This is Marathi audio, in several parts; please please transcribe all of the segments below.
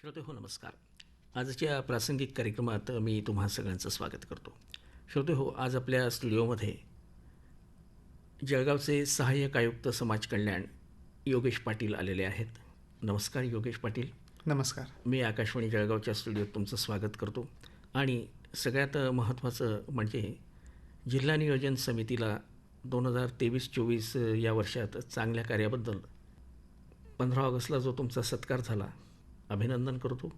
श्रोते हो नमस्कार. आजच्या प्रासंगिक कार्यक्रमात मी तुम्हा सगळ्यांचं स्वागत करतो. श्रोते हो आज आपल्या स्टुडिओमध्ये जळगावचे सहाय्यक आयुक्त समाज कल्याण योगेश पाटील आलेले आहेत. नमस्कार योगेश पाटील. नमस्कार. मी आकाशवाणी जळगावच्या स्टुडिओत तुमचं स्वागत करतो. आणि सगळ्यात महत्त्वाचं म्हणजे जिल्हा नियोजन समितीला दोन हजार तेवीस चोवीस या वर्षात चांगल्या कार्याबद्दल पंधरा ऑगस्टला जो तुमचा सत्कार झाला अभिनंदन करतो.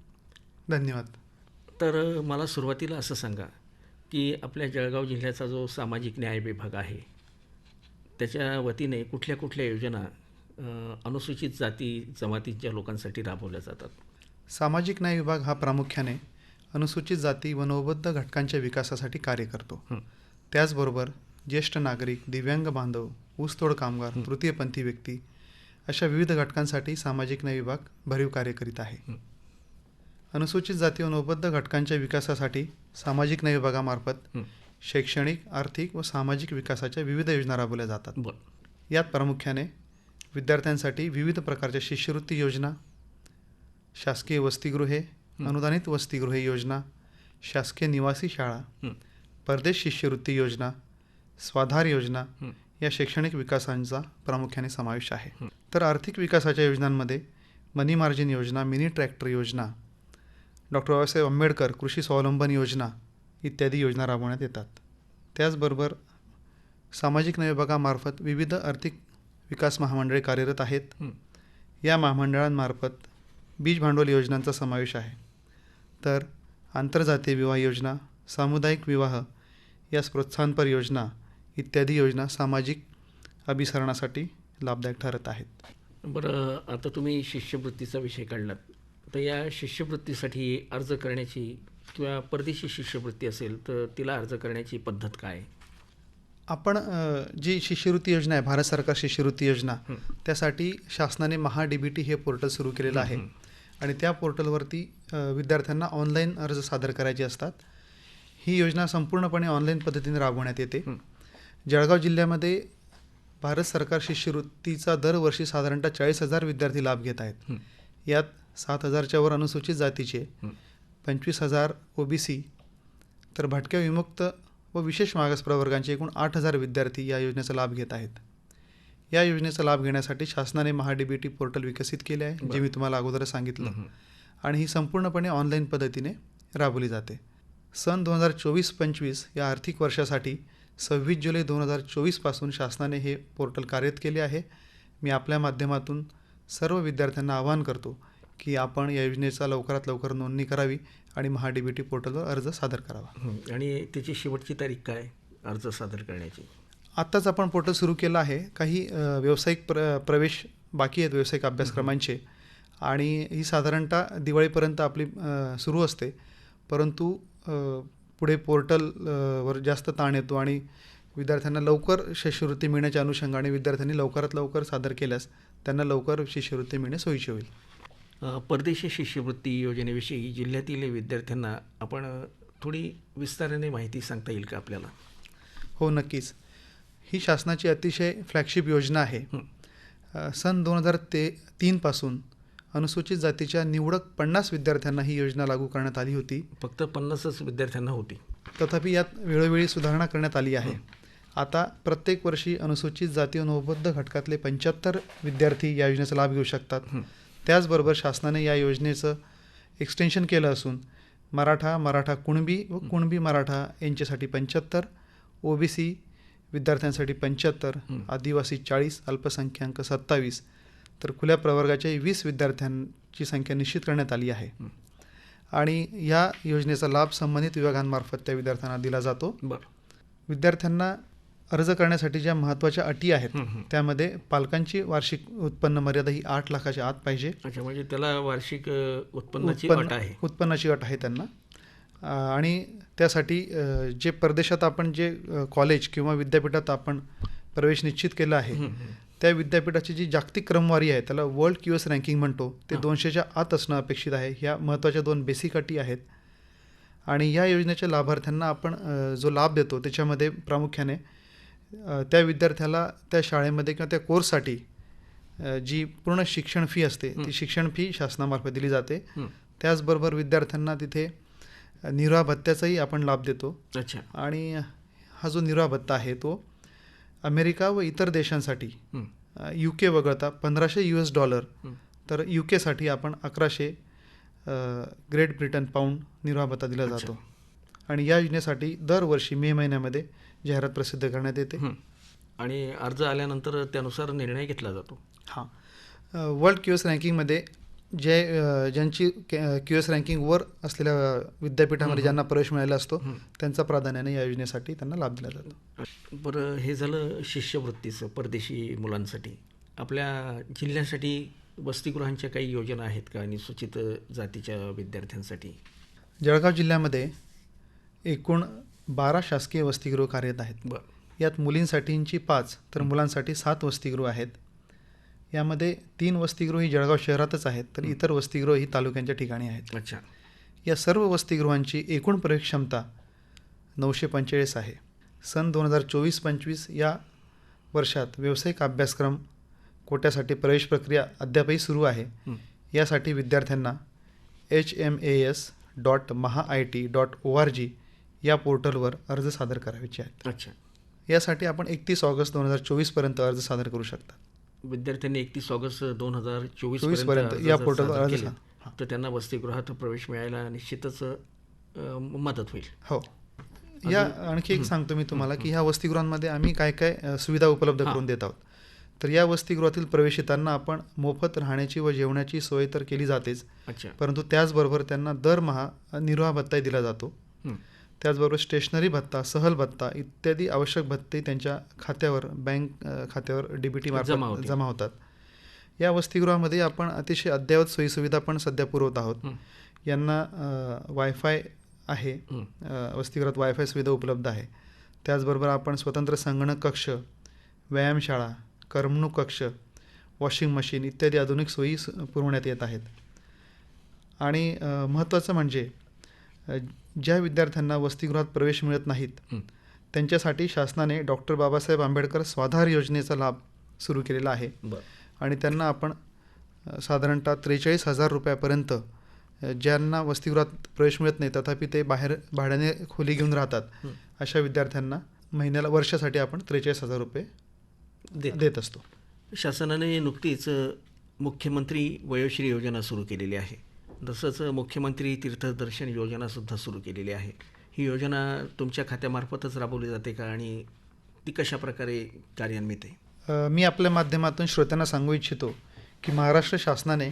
धन्यवाद. तर मला सुरुवातीला असं सांगा की आपल्या जळगाव जिल्ह्याचा जो सामाजिक न्याय विभाग आहे त्याच्या वतीने कुठल्या कुठल्या योजना अनुसूचित जाती जमातीच्या लोकांसाठी राबवल्या जातात? सामाजिक न्याय विभाग हा प्रामुख्याने अनुसूचित जाती व नवबद्ध घटकांच्या विकासासाठी कार्य करतो. त्याचबरोबर ज्येष्ठ नागरिक दिव्यांग बांधव ऊसतोड कामगार तृतीयपंथी व्यक्ती अशा विविध घटकांसाठी सामाजिक न्याय विभाग भरीव कार्य करीत आहे. अनुसूचित जाती व नवबद्ध घटकांच्या विकासासाठी सामाजिक न्याय विभागामार्फत. शैक्षणिक आर्थिक व सामाजिक विकासाच्या विविध योजना राबवल्या जातात यात प्रामुख्याने विद्यार्थ्यांसाठी विविध प्रकारच्या शिष्यवृत्ती योजना शासकीय वसतिगृहे अनुदानित वसतिगृहे योजना शासकीय निवासी शाळा. परदेश शिष्यवृत्ती योजना स्वाधार योजना. या शैक्षणिक विकासांचा प्रामुख्याने समावेश आहे. तर आर्थिक विकासाच्या योजनांमध्ये मनी मार्जिन योजना मिनी ट्रॅक्टर योजना डॉक्टर बाबासाहेब आंबेडकर कृषी स्वावलंबन योजना इत्यादी योजना राबवण्यात येतात. त्याचबरोबर सामाजिक न्याय विभागामार्फत विविध आर्थिक विकास महामंडळे कार्यरत आहेत. या महामंडळांमार्फत बीज भांडवल योजनांचा समावेश आहे. तर आंतरजातीय विवाह योजना सामुदायिक विवाह यास प्रोत्साहनपर योजना इत्यादी योजना सामाजिक अभिसरणासाठी लाभदायक ठरत आहेत बरं आता तुम्ही शिष्यवृत्तीचा विषय काढलात तर या शिष्यवृत्तीसाठी अर्ज करण्याची किंवा परदेशी शिष्यवृत्ती असेल तर तिला अर्ज करण्याची पद्धत काय? आपण जी शिष्यवृत्ती योजना आहे भारत सरकार शिष्यवृत्ती योजना. त्यासाठी शासनाने महा डी बी टी हे पोर्टल सुरू केलेलं आहे. आणि त्या पोर्टलवरती विद्यार्थ्यांना ऑनलाईन अर्ज सादर करायचे असतात ही योजना संपूर्णपणे ऑनलाईन पद्धतीने राबवण्यात येते. जळगाव जिल्ह्यामध्ये भारत सरकार शिष्यवृत्तीचा दरवर्षी साधारणतः चाळीस हजार विद्यार्थी लाभ घेत आहेत. यात सात हजारच्या वर अनुसूचित जातीचे. पंचवीस हजार ओ बी सी तर भटक्या विमुक्त व विशेष मागास प्रवर्गांचे एकूण आठ हजार विद्यार्थी या योजनेचा लाभ घेत आहेत या योजनेचा लाभ घेण्यासाठी शासनाने Maha D B T portal विकसित केले आहे जे. मी तुम्हाला अगोदर सांगितलं. आणि ही संपूर्णपणे ऑनलाईन पद्धतीने राबवली जाते सन दोन हजार चोवीस पंचवीस या आर्थिक वर्षासाठी सव्वीस जुलै दोन हजार चोवीसपासून शासनाने हे पोर्टल कार्यरत केले आहे. मी आपल्या माध्यमातून सर्व विद्यार्थ्यांना आवाहन करतो की आपण या योजनेचा लवकरात लवकर नोंदणी करावी आणि महा डी बी टी पोर्टलवर अर्ज सादर करावा. आणि त्याची शेवटची तारीख काय? अर्ज सादर करण्याची. आत्ताच आपण पोर्टल सुरू केलं आहे. काही व्यावसायिक प्र प्रवेश बाकी आहेत व्यावसायिक अभ्यासक्रमांचे. आणि ही साधारणतः दिवाळीपर्यंत आपली सुरू असते. परंतु पुढे पोर्टल वर जास्त ताण येतो आणि विद्यार्थ्यांना लवकर शिष्यवृत्ती मिळण्याच्या अनुषंगाने विद्यार्थ्यांनी लवकरात लवकर सादर केल्यास त्यांना लवकर शिष्यवृत्ती मिळणे सोयीचे होईल. परदेशी शिष्यवृत्ती योजनेविषयी जिल्ह्यातील विद्यार्थ्यांना आपण थोडी विस्ताराने माहिती सांगता येईल का आपल्याला? हो नक्कीच. ही शासनाची अतिशय फ्लॅगशिप योजना आहे. सन दोन हजार ते तीनपासून अनुसूचित जातीच्या निवडक पन्नास विद्यार्थ्यांना ही योजना लागू करण्यात आली होती. फक्त पन्नासच विद्यार्थ्यांना होती. तथापि यात वेळोवेळी सुधारणा करण्यात आली आहे. आता प्रत्येक वर्षी अनुसूचित जाती व नवबद्ध घटकातले पंच्याहत्तर विद्यार्थी या योजनेचा लाभ घेऊ शकतात. त्याचबरोबर शासनाने या योजनेचं एक्सटेन्शन केलं असून मराठा मराठा कुणबी व कुणबी मराठा यांच्यासाठी पंच्याहत्तर ओ बी सी विद्यार्थ्यांसाठी पंच्याहत्तर. आदिवासी चाळीस अल्पसंख्याक सत्तावीस तर खुल्या प्रवर्गाच्या वीस विद्यार्थ्यांची संख्या निश्चित करण्यात आली आहे. आणि या योजनेचा लाभ संबंधित विभागांमार्फत त्या विद्यार्थ्यांना दिला जातो बरं विद्यार्थ्यांना अर्ज करण्यासाठी ज्या महत्त्वाच्या अटी आहेत. त्यामध्ये पालकांची वार्षिक उत्पन्न मर्यादा ही आठ लाखाच्या आत पाहिजे अच्छा म्हणजे त्याला वार्षिक उत्पन्नाची उत्पन्न- अट आहे उत्पन्नाची अट आहे त्यांना आणि त्यासाठी जे परदेशात आपण जे कॉलेज किंवा विद्यापीठात आपण प्रवेश निश्चित केला आहे. त्या विद्यापीठाची जी जागतिक क्रमवारी आहे त्याला वर्ल्ड क्यू एस रँकिंग म्हणतो ते. दोनशेच्या आत असणं अपेक्षित आहे ह्या महत्त्वाच्या दोन बेसिक अटी आहेत आणि या योजनेच्या लाभार्थ्यांना आपण जो लाभ देतो त्याच्यामध्ये प्रामुख्याने त्या विद्यार्थ्याला त्या शाळेमध्ये किंवा त्या कोर्ससाठी जी पूर्ण शिक्षण फी असते. ती शिक्षण फी शासनामार्फत दिली जाते. त्याचबरोबर विद्यार्थ्यांना तिथे निर्वाह भत्त्याचाही आपण लाभ देतो अच्छा आणि हा जो निर्वाह भत्ता आहे तो अमेरिका व इतर देशांसाठी. यू के वगळता पंधराशे यू एस डॉलर. तर यू केसाठी आपण अकराशे ग्रेट ब्रिटन पाऊंड निर्वाह भत्ता दिला. जातो आणि या योजनेसाठी दरवर्षी मे महिन्यामध्ये जाहिरात प्रसिद्ध करण्यात येते. आणि अर्ज आल्यानंतर त्यानुसार निर्णय घेतला जातो हां वर्ल्ड क्यू एस रँकिंगमध्ये जे ज्यांची क्यू एस रँकिंग वर असलेल्या विद्यापीठामध्ये ज्यांना प्रवेश मिळाला असतो. त्यांचा प्राधान्याने या योजनेसाठी त्यांना लाभ दिला जातो. बरं हे झालं शिष्यवृत्तीचं परदेशी मुलांसाठी. आपल्या जिल्ह्यासाठी वसतिगृहांच्या काही योजना आहेत का? अनुसूचित जातीच्या विद्यार्थ्यांसाठी? जळगाव जिल्ह्यामध्ये एकूण बारा शासकीय वसतिगृह कार्यरत आहेत. बरं. यात मुलींसाठींची पाच तर मुलांसाठी सात वसतिगृह आहेत. यामध्ये तीन वसतिगृह ही जळगाव शहरातच आहेत तर इतर वसतिगृह ही तालुक्यांच्या ठिकाणी आहेत. अच्छा. या सर्व वसतिगृहांची एकूण प्रवेश क्षमता नऊशे पंचेचाळीस आहे. सन दोन हजार चोवीस पंचवीस या वर्षात व्यावसायिक अभ्यासक्रम कोट्यासाठी प्रवेश प्रक्रिया अद्यापही सुरू आहे. यासाठी विद्यार्थ्यांना H M A S dot Maha I T dot O R G या पोर्टलवर अर्ज सादर करायचे आहेत. अच्छा. यासाठी आपण एकतीस ऑगस्ट दोन हजार चोवीसपर्यंत अर्ज सादर करू शकता. विद्यार्थ्यांनी एकतीस ऑगस्ट दोन हजार चोवीस 24 पर्यंत या सा- तर त्यांना वसतिगृहात प्रवेश मिळायला निश्चितच मदत होईल. हो. या आणखी एक सांगतो मी तुम्हाला की ह्या वसतिगृहांमध्ये आम्ही काय काय सुविधा उपलब्ध. करून देत आहोत. तर या वसतिगृहातील प्रवेशितांना आपण मोफत राहण्याची व जेवणाची सोय तर केली जातेच. परंतु त्याचबरोबर त्यांना दरमहा निर्वाह भत्ताही दिला जातो. त्याचबरोबर स्टेशनरी भत्ता सहल भत्ता इत्यादी आवश्यक भत्ते त्यांच्या खात्यावर बँक खात्यावर डी बी टी जमा मार्फत. जमा होतात. या वसतिगृहामध्ये आपण अतिशय अद्ययावत सोयीसुविधा पण सध्या पुरवत आहोत. यांना वायफाय आहे. वसतिगृहात वायफाय सुविधा उपलब्ध आहे. त्याचबरोबर आपण स्वतंत्र संगणक कक्ष व्यायामशाळा करमणूक कक्ष वॉशिंग मशीन इत्यादी आधुनिक सोयी पुरवण्यात येत आहेत. आणि महत्त्वाचं म्हणजे ज्या विद्यार्थ्यांना वसतिगृहात प्रवेश मिळत नाहीत. त्यांच्यासाठी शासनाने डॉक्टर बाबासाहेब आंबेडकर स्वाधार योजनेचा लाभ सुरू केलेला आहे. आणि त्यांना आपण साधारणतः त्रेचाळीस हजार रुपयापर्यंत ज्यांना वसतिगृहात प्रवेश मिळत नाही तथापि ते बाहेर भाड्याने खोली घेऊन राहतात. अशा विद्यार्थ्यांना महिन्याला वर्षासाठी आपण त्रेचाळीस हजार रुपये देत. देत असतो. शासनाने नुकतीच मुख्यमंत्री वयोश्री योजना सुरू केलेली आहे. तसंच मुख्यमंत्री तीर्थदर्शन योजनासुद्धा सुरू केलेली आहे ही योजना तुमच्या खात्यामार्फतच राबवली जाते का आणि ती कशा प्रकारे कार्यान्वित आहे मी आपल्या माध्यमातून श्रोत्यांना सांगू इच्छितो की महाराष्ट्र शासनाने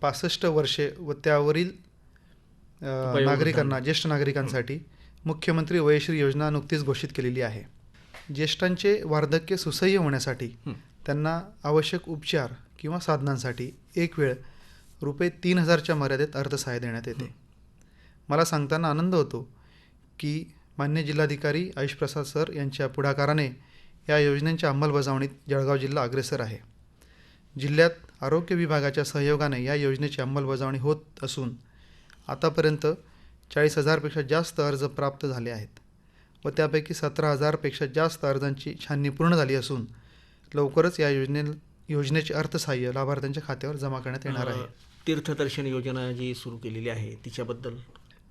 पासष्ट वर्षे व त्यावरील. नागरिकांना ज्येष्ठ नागरिकांसाठी मुख्यमंत्री वयश्री योजना नुकतीच घोषित केलेली आहे ज्येष्ठांचे वार्धक्य सुसह्य होण्यासाठी. त्यांना आवश्यक उपचार किंवा साधनांसाठी एक वेळ रुपये तीन हजारच्या मर्यादेत अर्थसहाय्य देण्यात येते. मला सांगताना आनंद होतो की मान्य जिल्हाधिकारी आयुष प्रसाद सर यांच्या पुढाकाराने या योजनेच्या अंमलबजावणीत जळगाव जिल्हा अग्रेसर आहे. जिल्ह्यात आरोग्य विभागाच्या सहयोगाने या योजनेची अंमलबजावणी होत असून आतापर्यंत चाळीस हजारपेक्षा जास्त अर्ज प्राप्त झाले आहेत व त्यापैकी सतरा हजारपेक्षा जास्त अर्जांची छाननी पूर्ण झाली असून लवकरच या योजने योजनेचे अर्थसहाय्य लाभार्थ्यांच्या खात्यावर जमा करण्यात येणार आहे. तीर्थदर्शन योजना जी सुरू केलेली आहे तिच्याबद्दल?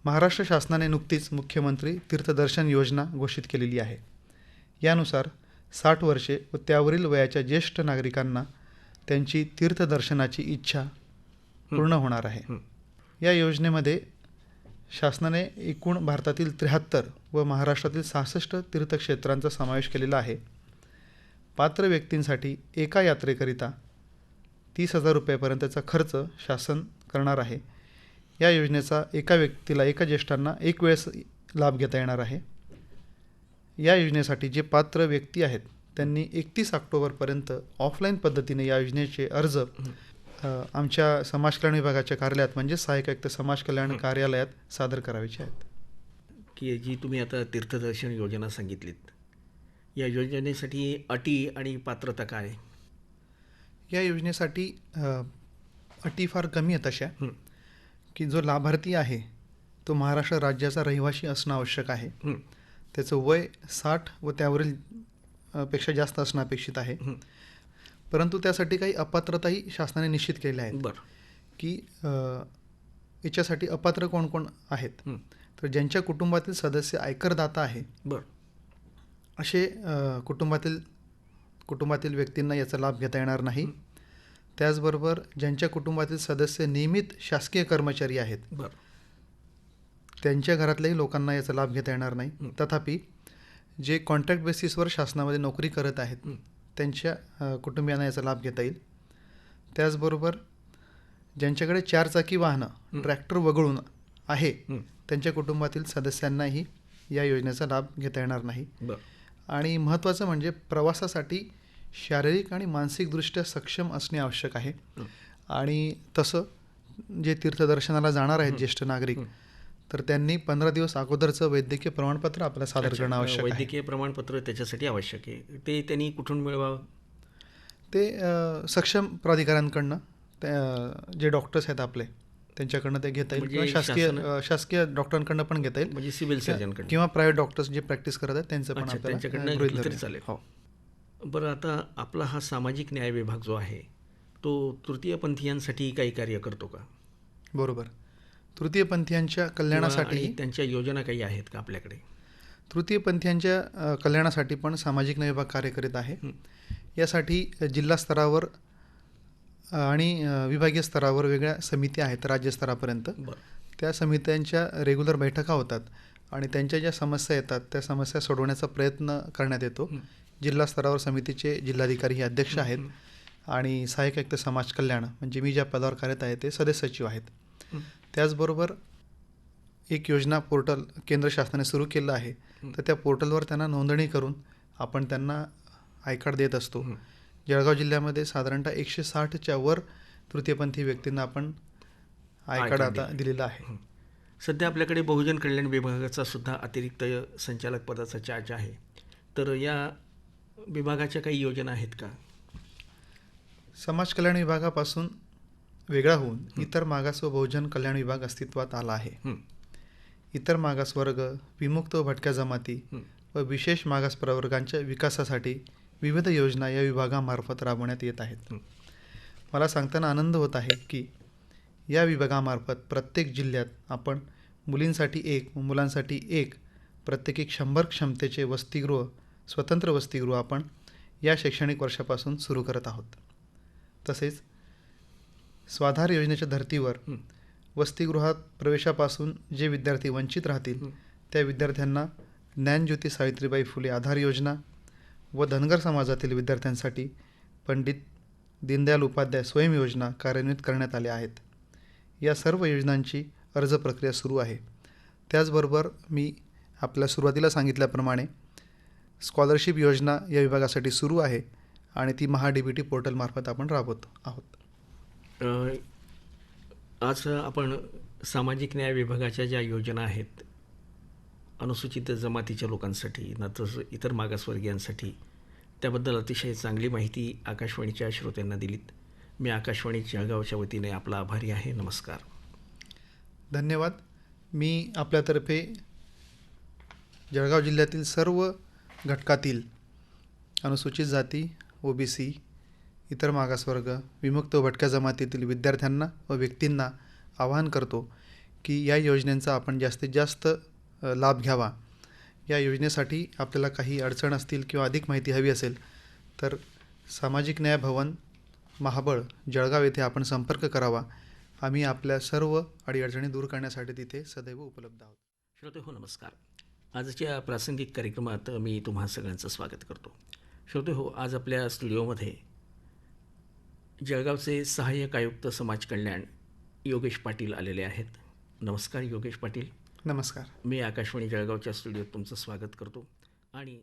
महाराष्ट्र शासनाने नुकतीच मुख्यमंत्री तीर्थदर्शन योजना घोषित केलेली आहे. यानुसार साठ वर्षे व त्यावरील वयाच्या ज्येष्ठ नागरिकांना त्यांची तीर्थदर्शनाची इच्छा पूर्ण होणार आहे. या योजनेमध्ये शासनाने एकूण भारतातील त्र्याहत्तर व महाराष्ट्रातील सहासष्ट तीर्थक्षेत्रांचा समावेश केलेला आहे. पात्र व्यक्तींसाठी एका यात्रेकरिता तीस हजार रुपयापर्यंतचा खर्च शासन करणार आहे. या योजनेचा एका व्यक्तीला एका ज्येष्ठांना एक वेळेस लाभ घेता येणार आहे. या योजनेसाठी जे पात्र व्यक्ती आहेत त्यांनी एकतीस ऑक्टोबरपर्यंत ऑफलाईन पद्धतीने या योजनेचे अर्ज आमच्या समाज कल्याण विभागाच्या कार्यालयात म्हणजे सहाय्यक आयुक्त समाज कल्याण कार्यालयात सादर करावेचे आहेत. की जी तुम्ही आता तीर्थदर्शन योजना सांगितलीत. या योजनेसाठी अटी आणि पात्रता काय? आहे? या योजनेसाठी अटी फार कमी आहेत अशा. की जो लाभार्थी आहे तो महाराष्ट्र राज्याचा रहिवासी असणं आवश्यक आहे हं. त्याचं वय साठ व त्यावरील पेक्षा जास्त असणं अपेक्षित आहे. परंतु त्यासाठी काही अपात्रताही शासनाने निश्चित केल्या आहेत बरं की याच्यासाठी अपात्र कोण कोण आहेत. तर ज्यांच्या कुटुंबातील सदस्य आयकरदाता आहे बरं असे कुटुंबातील कुटुंबातील व्यक्तींना याचा लाभ घेता येणार नाही त्याचबरोबर ज्यांच्या कुटुंबातील सदस्य नियमित शासकीय कर्मचारी आहेत त्यांच्या घरातल्याही लोकांना याचा लाभ घेता येणार नाही. तथापि जे कॉन्ट्रॅक्ट बेसिसवर शासनामध्ये नोकरी करत आहेत. त्यांच्या कुटुंबियांना याचा लाभ घेता येईल त्याचबरोबर ज्यांच्याकडे चारचाकी वाहनं. ट्रॅक्टर वगळून आहे. त्यांच्या कुटुंबातील सदस्यांनाही या योजनेचा लाभ घेता येणार नाही आणि महत्त्वाचं म्हणजे प्रवासासाठी शारीरिक आणि मानसिकदृष्ट्या सक्षम असणे आवश्यक आहे. आणि तसं जे तीर्थदर्शनाला जाणार आहेत. ज्येष्ठ नागरिक. तर त्यांनी पंधरा दिवस अगोदरचं वैद्यकीय प्रमाणपत्र आपल्याला सादर करणं आवश्यक आहे वैद्यकीय प्रमाणपत्र त्याच्यासाठी आवश्यक आहे ते त्यांनी कुठून मिळवावं ते सक्षम प्राधिकाऱ्यांकडनं जे डॉक्टर्स आहेत आपले त्यांच्याकडनं ते घेता येईल म्हणजे किंवा शासकीय शासकीय डॉक्टरांकडनं पण घेता येईल म्हणजे सिव्हिल सर्जनकडे किंवा प्रायव्हेट डॉक्टर्स जे प्रॅक्टिस करत आहेत त्यांचं पण त्यांच्याकडनं. चालेल. हो बरं आता आपला हा सामाजिक न्याय विभाग जो आहे तो तृतीयपंथीयांसाठी काही कार्य करतो का? बरोबर. तृतीयपंथीयांच्या कल्याणासाठी आणि त्यांच्या योजना काही आहेत का आपल्याकडे? तृतीयपंथीयांच्या अ, कल्याणासाठी पण सामाजिक न्याय विभाग कार्य करीत आहे. यासाठी जिल्हा स्तरावर अ, आणि अ, विभागीय स्तरावर वेगळ्या समित्या आहेत राज्यस्तरापर्यंत बरं. त्या समित्यांच्या रेग्युलर बैठका होतात आणि त्यांच्या ज्या समस्या येतात त्या समस्या सोडवण्याचा प्रयत्न करण्यात येतो. जिल्हा स्तरावर समितीचे जिल्हाधिकारी हे अध्यक्ष आहेत. आणि सहाय्यक आयुक्त समाज कल्याण म्हणजे मी ज्या पदावर कार्यरत आहे ते सदस्य सचिव आहेत. त्याचबरोबर एक योजना पोर्टल केंद्र शासनाने सुरू केलं आहे. तर त्या पोर्टलवर त्यांना नोंदणी करून आपण त्यांना आय कार्ड देत असतो. जळगाव जिल्ह्यामध्ये साधारणतः एकशे साठच्या वर तृतीयपंथी व्यक्तींना आपण आय आय कार्ड कार्ड आता दिलं. दिलेलं आहे. सध्या आपल्याकडे बहुजन कल्याण विभागाचा सुद्धा अतिरिक्त संचालक पदाचा चार्ज आहे तर या विभागाच्या काही योजना आहेत का समाज कल्याण विभागापासून वेगळा होऊन इतर मागास व बहुजन कल्याण विभाग अस्तित्वात आला आहे. इतर मागास वर्ग विमुक्त व भटक्या जमाती. व विशेष मागास प्रवर्गांच्या विकासासाठी विविध योजना या विभागामार्फत राबवण्यात येत आहेत. मला सांगताना आनंद होत आहे की या विभागामार्फत प्रत्येक जिल्ह्यात आपण मुलींसाठी एक व मुलांसाठी एक प्रत्येकी शंभर क्षमतेचे वसतिगृह स्वतंत्र वसतिगृह आपण या शैक्षणिक वर्षापासून सुरू करत आहोत तसेच स्वाधार योजनेच्या धर्तीवर. वसतिगृहात प्रवेशापासून जे विद्यार्थी वंचित राहतील. त्या विद्यार्थ्यांना ज्ञानज्योती सावित्रीबाई फुले आधार योजना व धनगर समाजातील विद्यार्थ्यांसाठी पंडित दीनदयाल उपाध्याय स्वयं योजना कार्यान्वित करण्यात आल्या आहेत या सर्व योजनांची अर्ज प्रक्रिया सुरू आहे त्याचबरोबर मी आपल्या सुरुवातीला सांगितल्याप्रमाणे स्कॉलरशिप योजना या विभागासाठी सुरू आहे आणि ती महा डी बी टी पोर्टलमार्फत आपण राबवत आहोत. आज आपण सामाजिक न्याय विभागाच्या ज्या योजना आहेत अनुसूचित जमातीच्या लोकांसाठी न तसं इतर मागासवर्गीयांसाठी त्याबद्दल अतिशय चांगली माहिती आकाशवाणीच्या श्रोत्यांना दिलीत. मी आकाशवाणी जळगावच्या वतीने आपला आभारी आहे. नमस्कार. धन्यवाद. मी आपल्यातर्फे जळगाव जिल्ह्यातील सर्व घटकातील अनुसूचित जाती ओ बी सी इतर मागासवर्ग विमुक्त व भटक्या जमातीतील विद्यार्थ्यांना व व्यक्तींना आवाहन करतो की या योजनेचा आपण जास्तीत जास्त लाभ घ्यावा. या योजनेसाठी आपल्याला काही अडचण असतील किंवा अधिक माहिती हवी असेल तर सामाजिक न्याय भवन महाबळ जळगाव येथे आपण संपर्क करावा. आम्ही आपल्या सर्व अडीअडचणी दूर करण्यासाठी तिथे सदैव उपलब्ध आहोत. श्रोते हो नमस्कार. आजच्या प्रासंगिक कार्यक्रमात मी तुम्हा सगळ्यांचं स्वागत करतो. श्रोते हो आज आपल्या स्टुडिओमध्ये जळगावचे सहाय्यक आयुक्त समाज कल्याण योगेश पाटील आलेले आहेत. नमस्कार योगेश पाटील. नमस्कार. मी आकाशवाणी जळगावच्या स्टुडिओत तुमचं स्वागत करतो. आणि